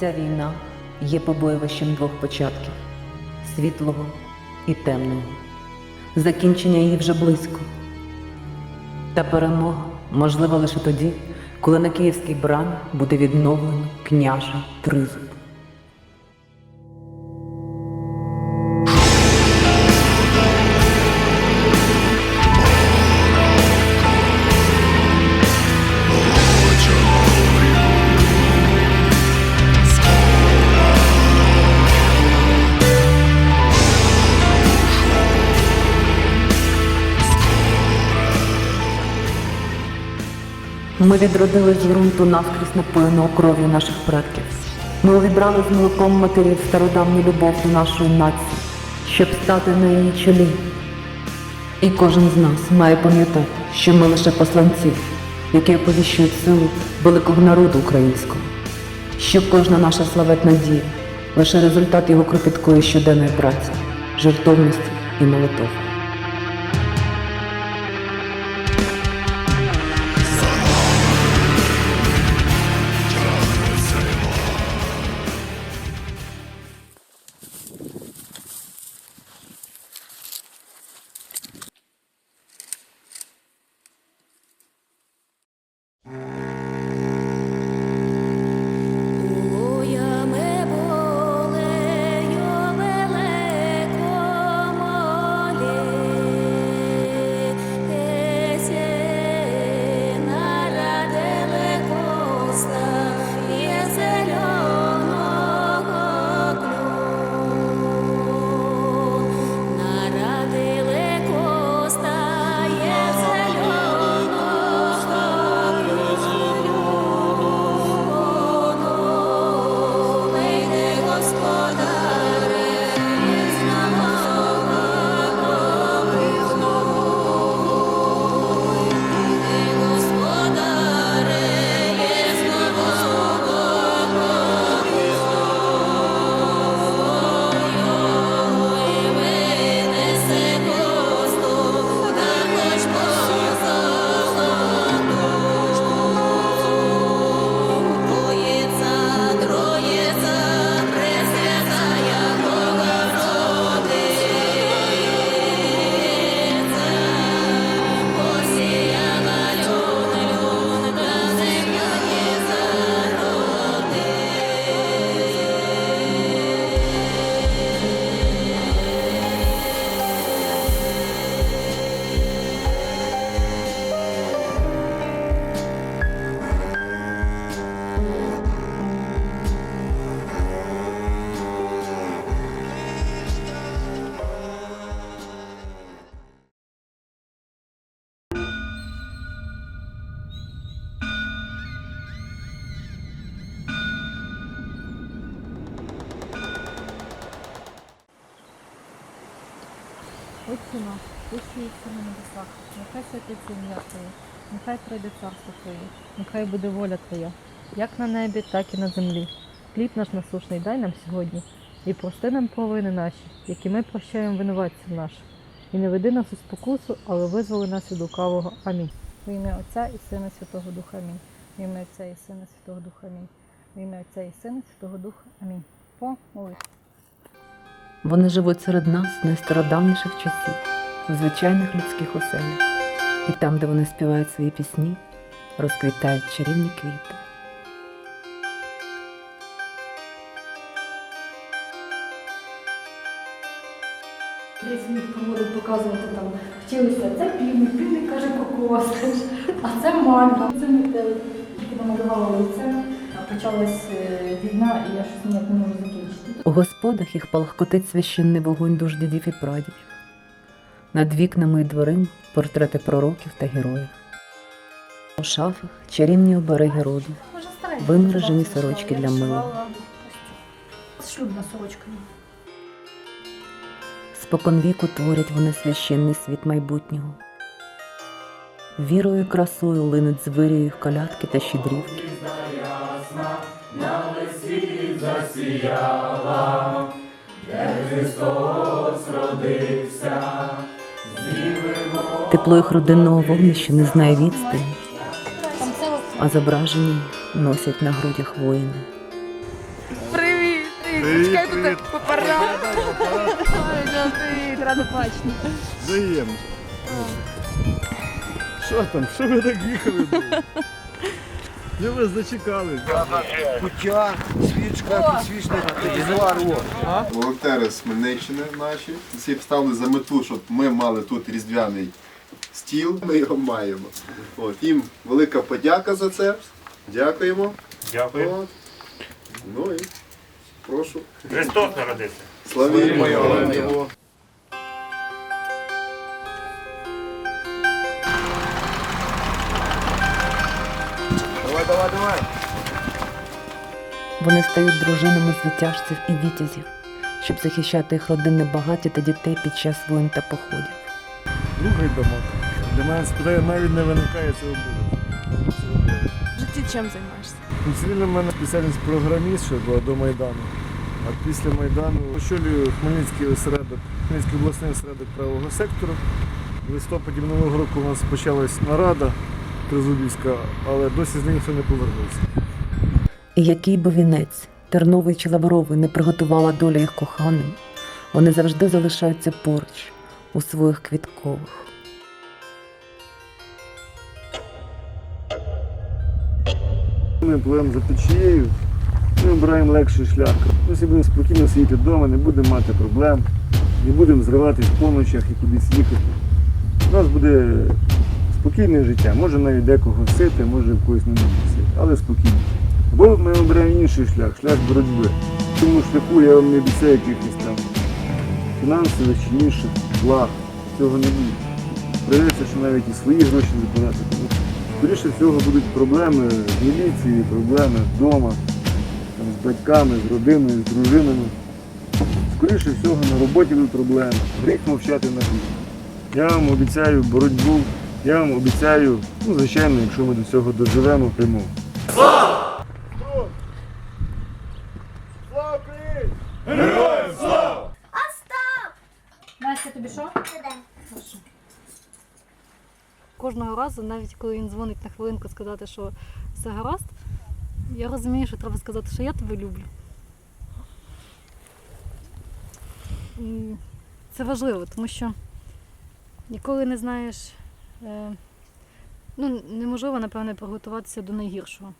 Ця війна є побоювищем двох початків світлого і темного. Закінчення її вже близько. Та перемога можлива лише тоді, коли на київській брамі буде відновлено княжий тризуб. Ми відродили з ґрунту наскрізь напоєного кров'ю наших предків. Ми увібрали з молоком матерів стародавню любов до нашої нації, щоб стати на її чолі. І кожен з нас має пам'ятати, що ми лише посланці, які оповіщують силу великого народу українського, що кожна наша славетна дія лише результат його кропіткої щоденної праці, жертовності і молитов. На небесах, нехай святиться ім'я Твоє, нехай прийде царство Твоє, нехай буде воля Твоя, як на небі, так і на землі. Хліб наш насушний дай нам сьогодні, і прости нам провини наші, які ми прощаємо винуватцям нашим. І не веди нас у спокусу, але визволи нас від лукавого. Амінь. В ім'я Отця і Сина Святого Духа Амінь. В ім'я Отця і Сина Святого Духа Амінь. В ім'я Отця і Сина Святого Духа Амінь. Помолись. Вони живуть серед нас з найстародавніших часів, в звичайних людських оселях. І там, де вони співають свої пісні, розквітають чарівні квіти. Десь міг проводив показувати там, вчилися, це півник, півник каже кокос, а це мальва, це метелик. Тільки намалювала лице, а почалась е, війна, і я щось ніяк не можу закінчити. У господах їх палахкотить священний вогонь душ дідів і прадідів. Над вікнами і дверима портрети пророків та героїв. У шафах чарівні обереги роду. Вимережені сорочки для мила. Шлюбна сорочка. споконвіку творять вони священний світ майбутнього. Вірою і красою линуть з вирію колядки та щедрівки. Тепло їх родинного вогнища не знає відстані, а зображені носять на грудях воїни. Привіт, чекай тут. Привіт, рада бачити. Взаємно. Що там? Що ви так їхали? Ми вас зачекали. Куття, свічка, підсвічник. Волонтери з Хмельниччини наші всі встали за мету, щоб ми мали тут різдвяний стіл. Ми його маємо. От, їм велика подяка за це. Дякуємо. Дякую. От. Ну і прошу. Христос народився. Славімо його. Давай, давай, давай. Вони стають дружинами звитяжців і вітязів, щоб захищати їх родини багаті та дітей під час воїн та походів. Другий домок. Для мене спитає навіть не виникає цього буде. В житті чим займаєшся? Ну, Цивільна в мене спеціальність програміст ще була до Майдану. А після Майдану очолюю Хмельницький осередок, Хмельницький обласний осередок правого сектору. В листопаді минулого року у нас почалась нарада Тризубівська, але досі з неї ніхто не повернувся. І який би вінець, терновий чи лавровий не приготувала доля їх коханим, вони завжди залишаються поруч у своїх квіткових. Ми пливемо за течією, ми обираємо легший шлях. Ми собі будемо спокійно сидіти вдома, не будемо мати проблем, не будемо зриватись по ночах і кудись їхати. У нас буде спокійне життя. Може навіть декого сити, може в когось не сити, але спокійно. Бо ми обираємо інший шлях, шлях боротьби. В цьому шляху я вам не обіцяю якихось там фінансових чи інших благ. Цього не буде. Придеться, що навіть і свої гроші закладати. Скоріше всього будуть проблеми з міліцією, проблеми вдома, з батьками, з родиною, з дружинами. Скоріше всього на роботі будуть проблеми. Гріх мовчати на гріх. Я вам обіцяю боротьбу, я вам обіцяю, ну, звичайно, якщо ми до цього доживемо, прийму. Настя, тобі що? Прошу. Кожного разу, навіть коли він дзвонить на хвилинку сказати, що все гаразд, я розумію, що треба сказати, що я тебе люблю. І Це важливо, тому що ніколи не знаєш, е, ну, неможливо, напевне, приготуватися до найгіршого.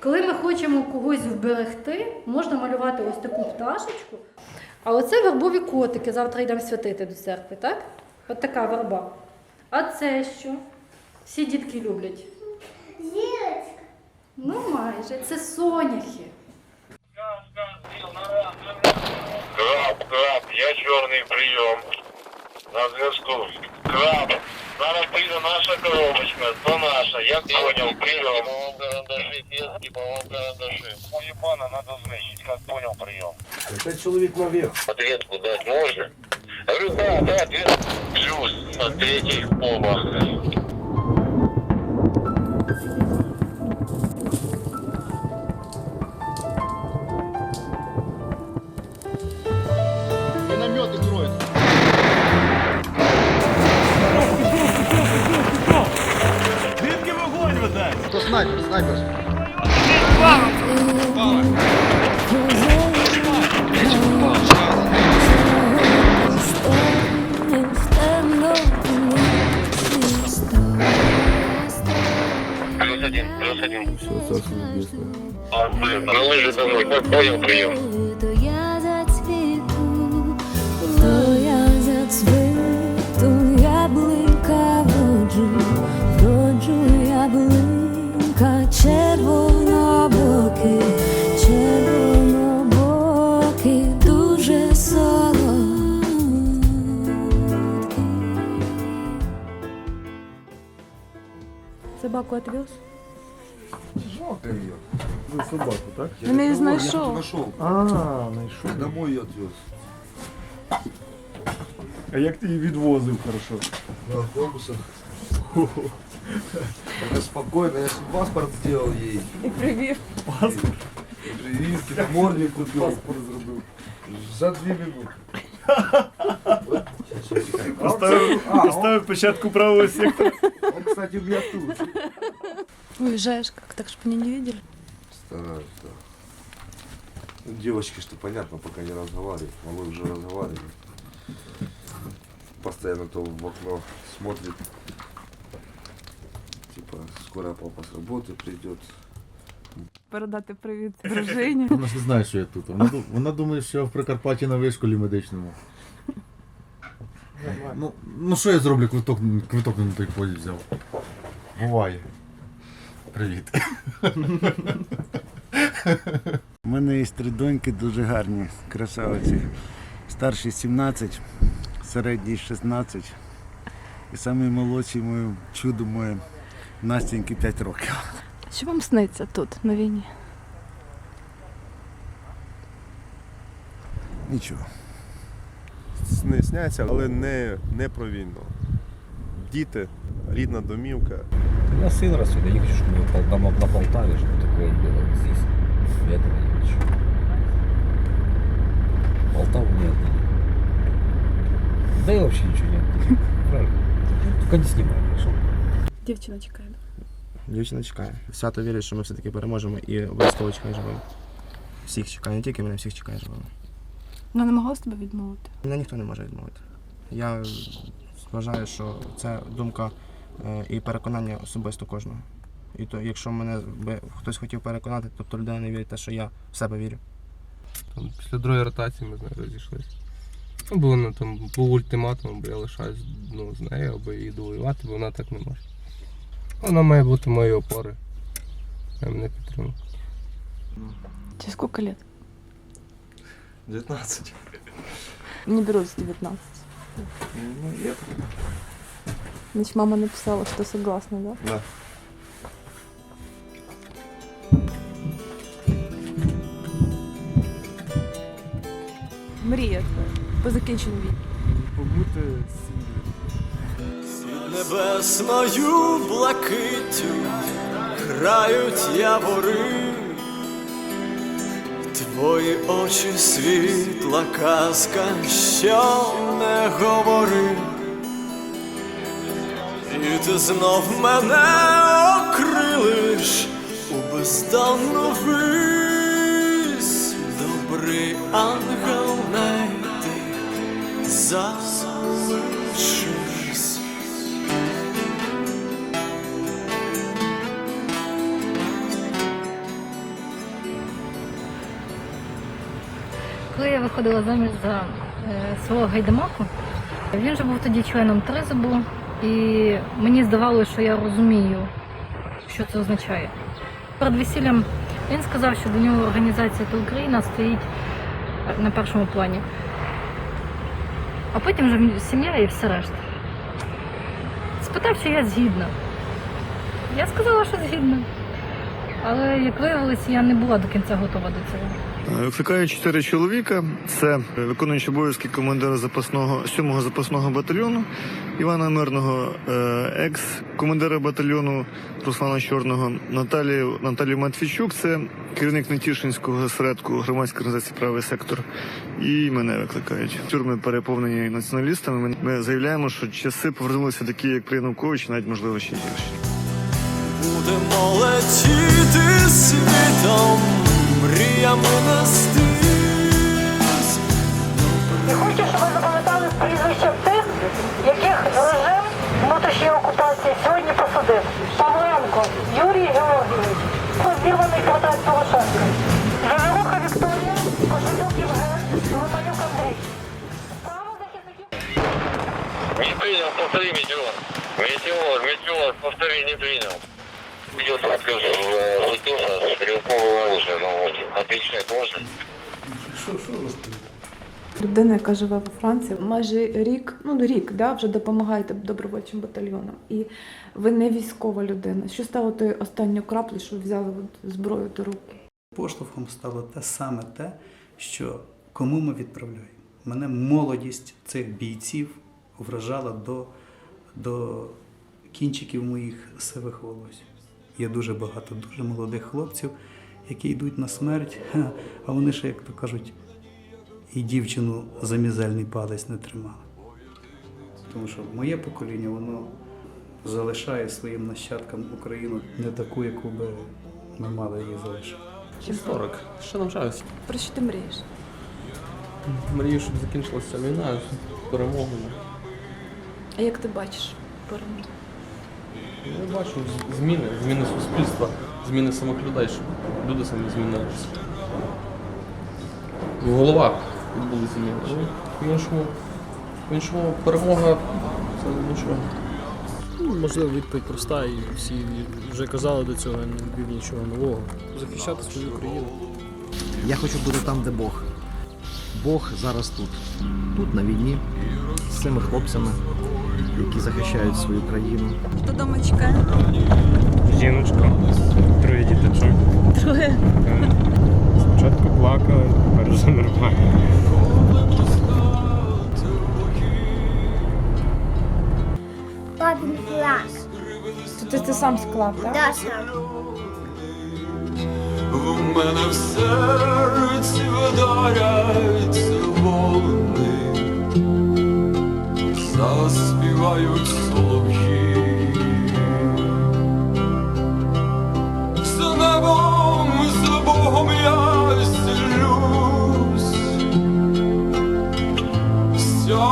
Коли ми хочемо когось вберегти, можна малювати ось таку пташечку. А оце вербові котики. Завтра йдемо святити до церкви, так? От така верба. А це що? Всі дітки люблять. Зірочка. Ну майже. Це соняхи. Краб, краб, я чорний прийом. На зв'язку. Краб. Зараз прийде наша коробочка, то наша. Я понял, прийом. Карандаши, пески, по-моему, карандаши. Уебана надо знищить, как понял, прием. П'ять чоловік наверх. Ответку дать можешь? Говорю, да, да, ответ. Плюс на третьих оба. Міномети строять. То снайпер, снайпер. Плюс один, плюс один. Все, А, блин, на лыжи домой, прием. Собаку отвез? Ви собаку, так? Він її знайшов. Нашов. А, знайшов. Домой її відвез. А як ти її відвозив хорошо? На автобусах. Это спокойно, я же паспорт сделал ей. І привів. Паспорт. Привіз, намордник купил. Паспорт зробив. За две минуты. Поставив, поставив печатку правого сектора. Он, кстати, у меня тут. Уезжаешь как? Так, чтобы меня не видели. Стараюсь, да. Ну, Девочки, что понятно, пока не разговаривают. Малой уже разговаривает. Постоянно то в окно смотрит. Типа, скоро папа с работы придет. Передати привіт дружині. Вона ж не знає, що я тут. Вона, ду- вона думає, що я в Прикарпатті на вишколі медичному. Ну, ну що я зроблю, квиток, квиток на той поїзд взяв. Буває. Привіт. У мене є три доньки дуже гарні, красавиці. Старшій 17, середній 16. І самий молодший моє чудо моє Настеньки 5 років. Що вам сниться тут, на війні? Нічого. Сни сняться, але не, не про війну. Діти, рідна домівка Я сын растет, я не хочу, чтобы мы на, на, на Полтаве, чтобы такое было здесь. Я этого не хочу. Полтаву не отдали. Да и вообще ничего не отдали. Правильно. Только не снимай, хорошо? Дівчина чекає. Дівчина чекає. Свято вірить, що ми все-таки переможемо і обов'язково чекає живим. Всіх чекає, не тільки мене, всіх чекає живим. Вона не могла з тебе відмовити. Мене ніхто не може відмовити. Я вважаю, що це думка е, і переконання особисто кожного. І то, якщо мене би хтось хотів переконати, тобто людина не вірить в те, що я в себе вірю. Там, після другої ротації ми з нею розійшлися. Ну, було, ну, там, був ультиматум, бо я лишаюсь ну, з нею, або її воювати, бо вона так не може. Вона має бути моєю опорою. Я мене підтримую. Тебе сколько лет? 19. Не беру с 19. Ну, я Значит, мама написала, что согласна, да? Да. Мрія твоя по закінченню війни. Побути Небесною блакиттю крають явори, твої очі світла казка, що не говори, ти знов мене окрилиш у бездонну вись, добрий ангел найти залишись. Коли я виходила заміж за е, свого гайдамаку, він же був тоді членом тризубу, і мені здавалося, що я розумію, що це означає. Перед весіллям він сказав, що до нього організація та Україна стоїть на першому плані. А потім вже сім'я і все решта. Спитав, чи я згідна. Я сказала, що згідна. Але як виявилось, я не була до кінця готова до цього. Викликаю чотири чоловіка. Це виконуючий обов'язки командира запасного 7-го запасного батальйону Івана Мирного, е, екс-командира батальйону Руслана Чорного, Наталію Наталію Матвійчук, це керівник Нетішинського осередку громадської організації Правий сектор. І мене викликають. Тюрми переповнені націоналістами. Ми- Ми заявляємо, що часи повернулися такі, як при Януковичі, навіть можливо ще гірші. Будемо летіти світом, мріями нестись. Я хочу, щоб ви запам'ятали прізвища тих, яких режим внутрішньої окупації сьогодні посадив. Павленко Юрій Георгійович, зірваний квадрат Порошенка. Жавелуха Вікторія, Кошелюк Євген, Лопанюк Андрій. Право захисників Не принял, повтори метеор. Метеор, метеор, повтори, не принял. Идет оружие, ну отвечать можно? Людина, яка живе во Франції, майже рік, ну рік, да, вже допомагаєте добровольчим батальйонам. І ви не військова людина. Що стало тою останньою краплею, що ви взяли от зброю до руки? Поштовхом стало те саме те, що кому ми відправляємо. Мене молодість цих бійців вражала до, до кінчиків моїх сивих волосся. Є дуже багато дуже молодих хлопців, які йдуть на смерть, а вони ще, як то кажуть, і дівчину за мізельний палець не тримали. Тому що моє покоління, воно залишає своїм нащадкам Україну не таку, яку би ми мали її залишити. Історик. Ще навчаюся. Про що ти мрієш? Мрію, щоб закінчилася війна з перемогою. А як ти бачиш перемогу? Я бачу зміни, зміни суспільства, зміни самих людей, щоб люди самі змінилися. В головах відбулися зміни. Ну, В іншому, в іншому перемога це нічого. Ну, Можливо, відповідь проста, і всі вже казали до цього, я не вів нічого нового. Захищати свою країну. Я хочу бути там, де Бог. Бог зараз тут. Тут на війні з цими хлопцями, які захищають свою країну. Хто дома чекає? Жіночка, діточок. Троє. Спочатку плакали, тепер вже нормально. Папин клас. То ти, ти сам склав, так? Да, сам. В мене в серці вдаряться волни, заспівають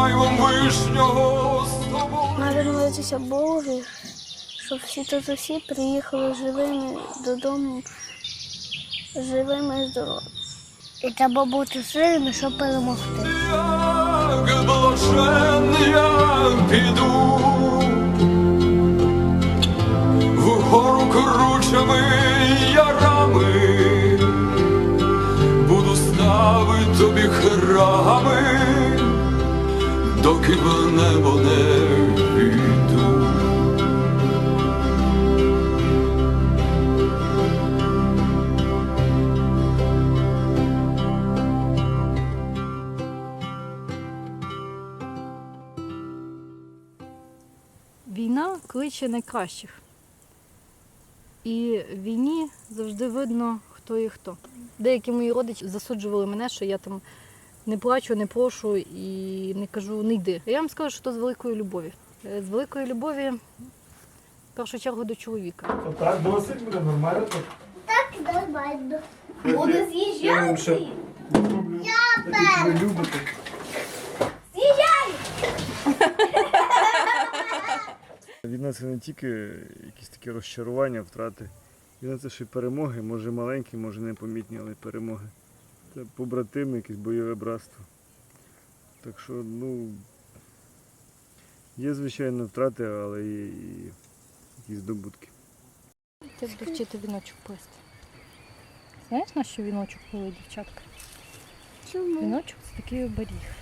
сяйвом вишнього з тобою. Треба молитися Богу, щоб всі тут усі приїхали живими додому, живими і здоровими. І треба бути сильними, щоб перемогти. Як блажен я піду вгору кручами ярами, буду ставити тобі храми, доки в небо не піду. Війна кличе найкращих. І в війні завжди видно, хто і хто. Деякі мої родичі засуджували мене, що я там не плачу, не прошу і не кажу не йди. Я вам скажу, що то з великої любові. Е, З великої любові, в першу чергу, до чоловіка. Так, досить буде нормально тут. Так, нормально. Буде з'їжджати? Ви любите. З'їжджай! Війна це не тільки якісь такі розчарування, втрати. Це ще й перемоги, може маленькі, може непомітні, але перемоги. Це побратими, якесь бойове братство. Так що, ну, є, звичайно, втрати, але є і якісь здобутки. Ти буде вчити віночок плести. Знаєш, на що віночок плели, дівчатка? Чому? Віночок це такий оберіг.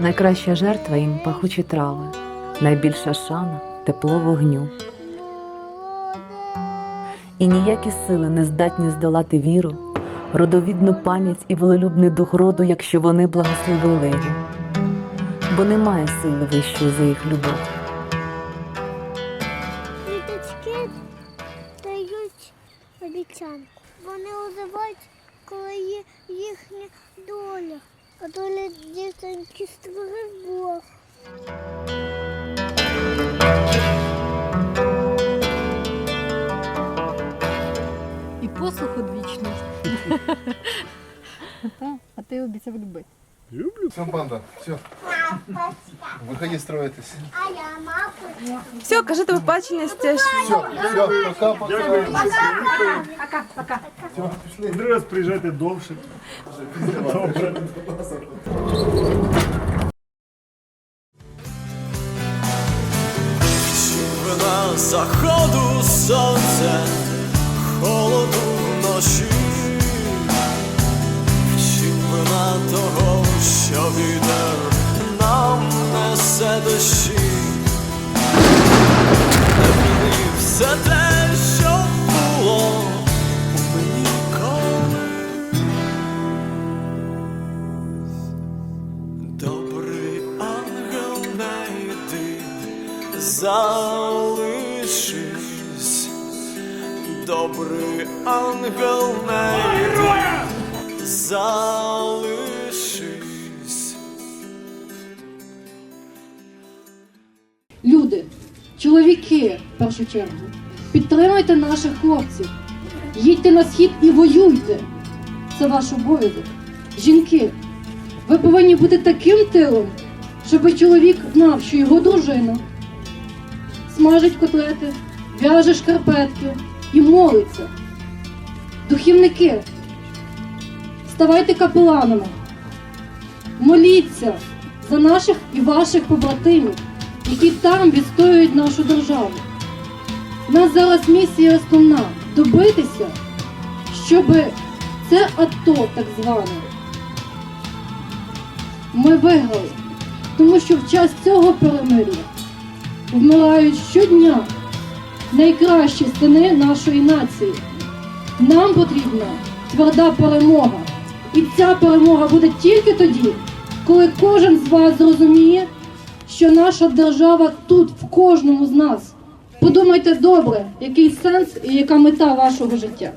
Найкраща жертва їм пахучі трави, найбільша шана тепло вогню. І ніякі сили не здатні здолати віру, родовідну пам'ять і волелюбний дух роду, якщо вони благословили її. Бо немає сили вищої за їх любов. Діточки дають обіцянку. Вони озивають, коли є їхня доля. А доля дітоньки створив Бог. І послух одвічний. Та, А ти обіцяв любити. Люблю. Все, банда, все. Виходи строїтесь. А я мапу. Все, кажи до побачення, стеж. Все, все, пока, пока. Пока-пока. Другий раз приїжджайте довше. Добре. Заходу сонця, холоду вночі, вина того, що вітер нам несе дощі, добрий ангел йди, залишись, Чоловіки, в першу чергу, підтримуйте наших хлопців. Їдьте на схід і воюйте. Це ваш обов'язок. Жінки, ви повинні бути таким тилом, щоб чоловік знав, що його дружина смажить котлети, в'яже шкарпетки і молиться. Духівники, ставайте капеланами, моліться за наших і ваших побратимів, які там відстоюють нашу державу. У нас зараз місія основна добитися, щоб це АТО так зване. Ми виграли, тому що в час цього перемир'я вмирають щодня найкращі сини нашої нації. Нам потрібна тверда перемога. І ця перемога буде тільки тоді, коли кожен з вас зрозуміє, що наша держава тут, в кожному з нас. Подумайте добре, який сенс і яка мета вашого життя.